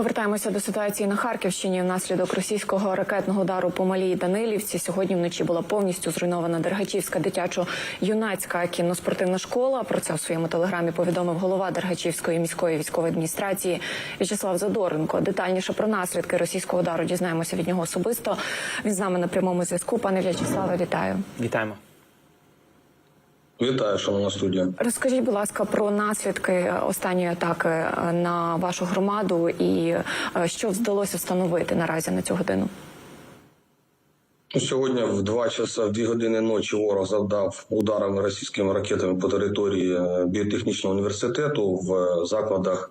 Повертаємося до ситуації на Харківщині. Внаслідок російського ракетного удару по малій Данилівці сьогодні вночі була повністю зруйнована Дергачівська дитячо-юнацька кіноспортивна школа. Про це у своєму телеграмі повідомив голова Дергачівської міської військової адміністрації В'ячеслав Задоренко. Детальніше про наслідки російського удару дізнаємося від нього особисто. Він з нами на прямому зв'язку. Пане В'ячеславе, вітаю. Вітаємо. Вітаю, шановна студія. Розкажіть, будь ласка, про наслідки останньої атаки е, на вашу громаду і е, що вдалося встановити наразі на цю годину. Ну, Сьогодні в 2 часа, в 2 години ночі ворог завдав ударами російськими ракетами по території е, біотехнічного університету. В е, закладах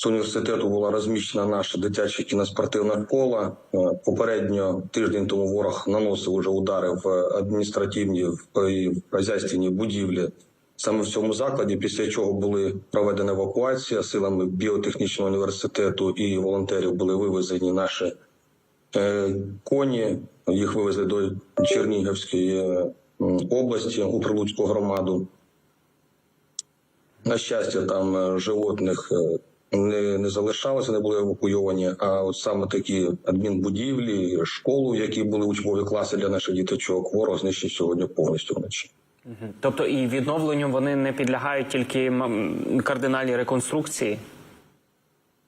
з університету була розміщена наша дитяча кіноспортивна школа. Е, Попередньо тиждень тому ворог наносив уже удари в адміністративні в- і в хазяйственні будівлі. Саме в цьому закладі, після чого були проведена евакуація силами біотехнічного університету і волонтерів були вивезені наші Е, Коні їх вивезли до Чернігівської е, області у Прилуцьку громаду. На щастя, там е, животних е, не, не залишалися, не були евакуйовані. А от саме такі адмінбудівлі, школу, які були учбові класи для наших діточок, ворог знищив сьогодні повністю вночі. Тобто і відновленню вони не підлягають тільки кардинальній реконструкції.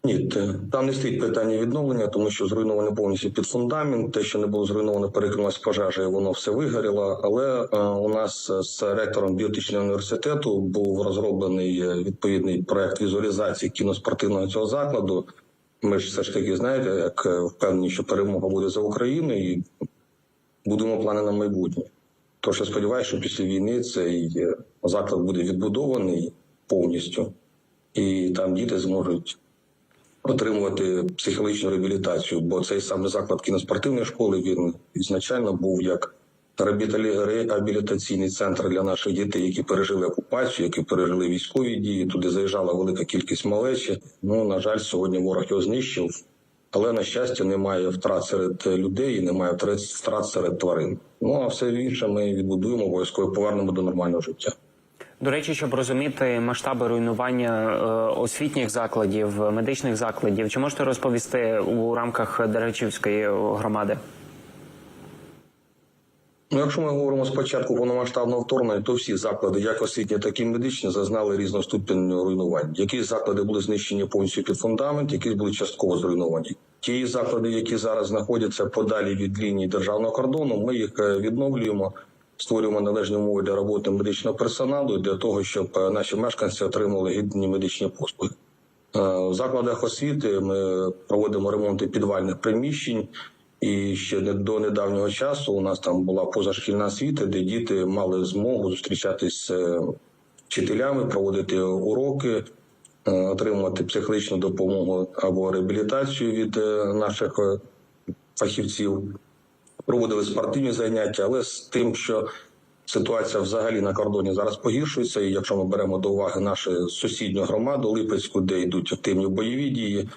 Ні, там не стоїть питання відновлення, тому що зруйновано повністю під фундамент. Те, що не було зруйновано, перекинулося пожежа, і воно все вигоріло. Але е, у нас з ректором біотичного університету був розроблений е, відповідний проект візуалізації кіноспортивного цього закладу. Ми ж все ж таки знаєте, як е, впевнені, що перемога буде за Україну, і будемо плани на майбутнє. Тож я сподіваюся, що після війни цей е, заклад буде відбудований повністю, і там діти зможуть отримувати психологічну реабілітацію, бо цей саме заклад кіноспортивної школи він ізначально був як реабілітаційний центр для наших дітей, які пережили окупацію, які пережили військові дії. Туди заїжджала велика кількість малечі. Ну на жаль, сьогодні ворог його знищив. Але на щастя немає втрат серед людей, немає втрат серед тварин. Ну а все інше ми відбудуємо обов'язково повернемо до нормального життя. До речі, щоб розуміти масштаби руйнування е, освітніх закладів, медичних закладів, чи можете розповісти у рамках Дергачівської громади? Ну, якщо ми говоримо спочатку повномасштабного вторгнення, то всі заклади, як освітні, так і медичні, зазнали різноступенного руйнувань. Якісь заклади були знищені повністю під фундамент, якісь були частково зруйновані. Ті заклади, які зараз знаходяться подалі від лінії державного кордону, ми їх е, відновлюємо, створюємо належні умови для роботи медичного персоналу для того, щоб е, наші мешканці отримали гідні медичні послуги. Е, В закладах освіти ми проводимо ремонти підвальних приміщень. І ще до недавнього часу у нас там була позашкільна освіта, де діти мали змогу зустрічатись з е, вчителями, проводити уроки, отримувати психологічну допомогу або реабілітацію від наших фахівців. Проводили спортивні заняття, але з тим, що ситуація взагалі на кордоні зараз погіршується, і якщо ми беремо до уваги нашу сусідню громаду Липецьку, де йдуть активні бойові дії,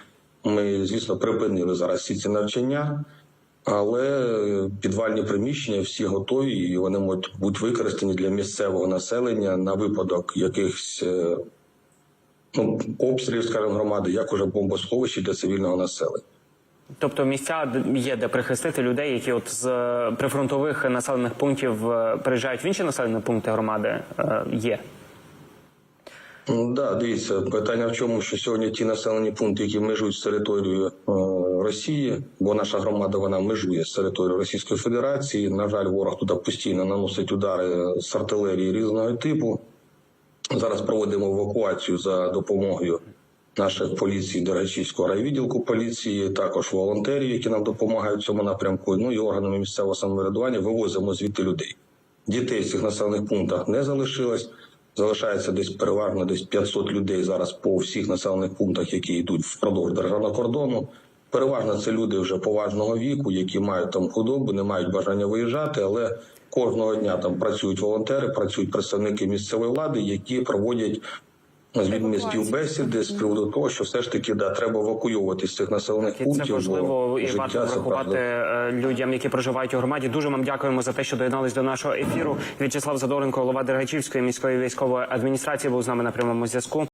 ми, звісно, припинили зараз всі ці навчання. Але підвальні приміщення всі готові, і вони можуть бути використані для місцевого населення на випадок якихось е, ну, обстрілів, скажімо, громади, як уже бомбосховищі для цивільного населення. Тобто місця є, де прихистити людей, які от з е, прифронтових населених пунктів е, переїжджають в інші населені пункти громади, е, є. Ну, Да, дивіться, питання в чому, що сьогодні ті населені пункти, які межують з територією Росії, бо наша громада вона межує з територією Російської Федерації. На жаль, ворог туди постійно наносить удари з артилерії різного типу. Зараз проводимо евакуацію за допомогою наших поліцій Дергачівського райвідділку поліції, також волонтерів, які нам допомагають в цьому напрямку. Ну і органами місцевого самоврядування вивозимо звідти людей. Дітей в цих населених пунктах не залишилось. Залишається десь переважно десь 500 людей зараз по всіх населених пунктах, які йдуть впродовж державного кордону. Переважно це люди вже поважного віку, які мають там худобу, не мають бажання виїжджати, але кожного дня там працюють волонтери, працюють представники місцевої влади, які проводять з людьми співбесіди з приводу того, що все ж таки да треба евакуювати з цих населених пунктів. це важливо і варто врахувати е, людям, які проживають у громаді. Дуже вам дякуємо за те, що доєднались до нашого ефіру. В'ячеслав Задоренко, голова Дергачівської міської військової адміністрації, був з нами на прямому зв'язку.